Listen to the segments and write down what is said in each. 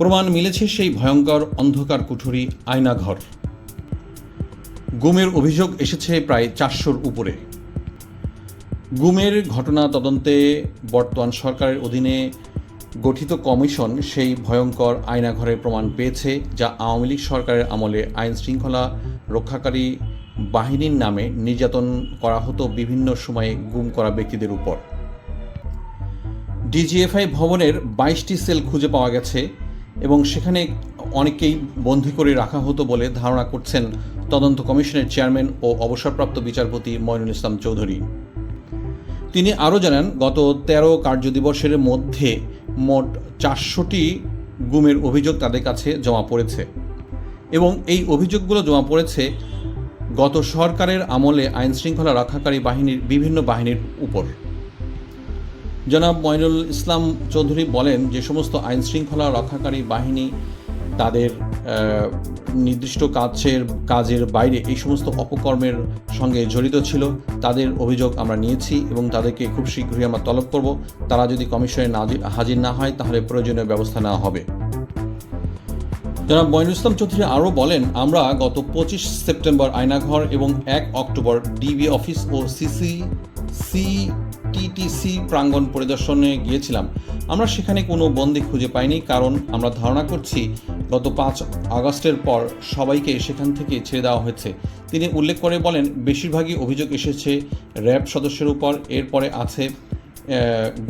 প্রমাণ মিলেছে সেই ভয়ঙ্কর অন্ধকার কুঠুরি আয়নাঘর। গুমের অভিযোগ এসেছে প্রায় চারশোর উপরে। গুমের ঘটনা তদন্তে বর্তমান সরকারের অধীনে গঠিত কমিশন সেই ভয়ঙ্কর আয়নাঘরের প্রমাণ পেয়েছে, যা আওয়ামী লীগ সরকারের আমলে আইন শৃঙ্খলা রক্ষাকারী বাহিনীর নামে নির্যাতন করা হতো বিভিন্ন সময়ে গুম করা ব্যক্তিদের উপর। ডিজিএফআই ভবনের বাইশটি সেল খুঁজে পাওয়া গেছে। এবং সেখানে অনেকেই বন্দী করে রাখা হতো বলে ধারণা করছেন তদন্ত কমিশনের চেয়ারম্যান ও অবসরপ্রাপ্ত বিচারপতি ময়নুল ইসলাম চৌধুরী। তিনি আরও জানান, গত তেরো কার্যদিবসের মধ্যে মোট চারশোটি গুমের অভিযোগ তাদের কাছে জমা পড়েছে এবং এই অভিযোগগুলো জমা পড়েছে গত সরকারের আমলে আইনশৃঙ্খলা রক্ষাকারী বাহিনীর বিভিন্ন বাহিনীর উপর। জনাব মইনুল ইসলাম চৌধুরী বলেন, যে সমস্ত আইন শৃঙ্খলা রক্ষাকারী বাহিনী তাদের নির্দিষ্ট কাজের কাজের বাইরে এই সমস্ত অপকর্মের সঙ্গে জড়িত ছিল, তাদের অভিযোগ আমরা নিয়েছি এবং তাদেরকে খুব শীঘ্রই আমরা তলব করব। তারা যদি কমিশনে না হাজির না হয়, তাহলে প্রয়োজনীয় ব্যবস্থা নেওয়া হবে। জনাব মইনুল ইসলাম চৌধুরী আরও বলেন, আমরা গত পঁচিশ সেপ্টেম্বর আয়নাঘর এবং এক অক্টোবর ডিবি অফিস ও সিসি সিটিটিসি প্রাঙ্গণ পরিদর্শনে গিয়েছিলাম। আমরা সেখানে কোনো বন্দি খুঁজে পাইনি, কারণ আমরা ধারণা করছি গত পাঁচ আগস্টের পর সবাইকে সেখান থেকে ছেড়ে দেওয়া হয়েছে। তিনি উল্লেখ করে বলেন, বেশিরভাগই অভিযোগ এসেছে র্যাব সদস্যের উপর, এরপরে আছে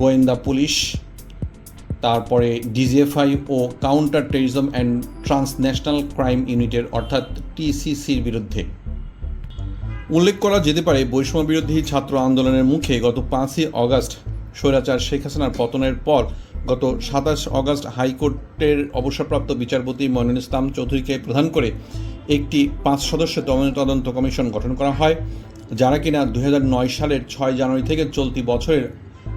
গোয়েন্দা পুলিশ, তারপরে DGFI O counter terrorism and transnational crime ইউনিটের, অর্থাৎ টিসিসির বিরুদ্ধে। উল্লেখ করা যেতে পারে বৈষম্য বিরোধী ছাত্র আন্দোলনের মুখে গত পাঁচই অগস্ট স্বৈরাচার শেখ হাসিনার পতনের পর গত সাতাশ অগস্ট হাইকোর্টের অবসরপ্রাপ্ত বিচারপতি মইনুল ইসলাম চৌধুরীকে প্রধান করে একটি পাঁচ সদস্য তদন্ত কমিশন গঠন করা হয়, যারা কিনা দু হাজার নয় সালের ছয় জানুয়ারি থেকে চলতি বছরের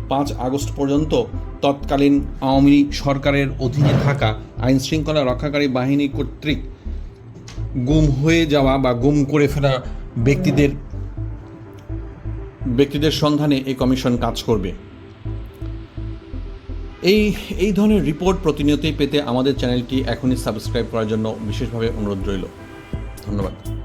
পাঁচ আগস্ট পর্যন্ত তৎকালীন আওয়ামী সরকারের অধীনে থাকা আইন শৃঙ্খলা রক্ষাকারী বাহিনী কর্তৃক গুম হয়ে যাওয়া বা গুম করে ফেলা ব্যক্তিদের ব্যক্তিদের সন্ধানে এই কমিশন কাজ করবে। এই এই ধরনের রিপোর্ট প্রতিনিয়তই পেতে আমাদের চ্যানেলটি এখনই সাবস্ক্রাইব করার জন্য বিশেষভাবে অনুরোধ রইল। ধন্যবাদ।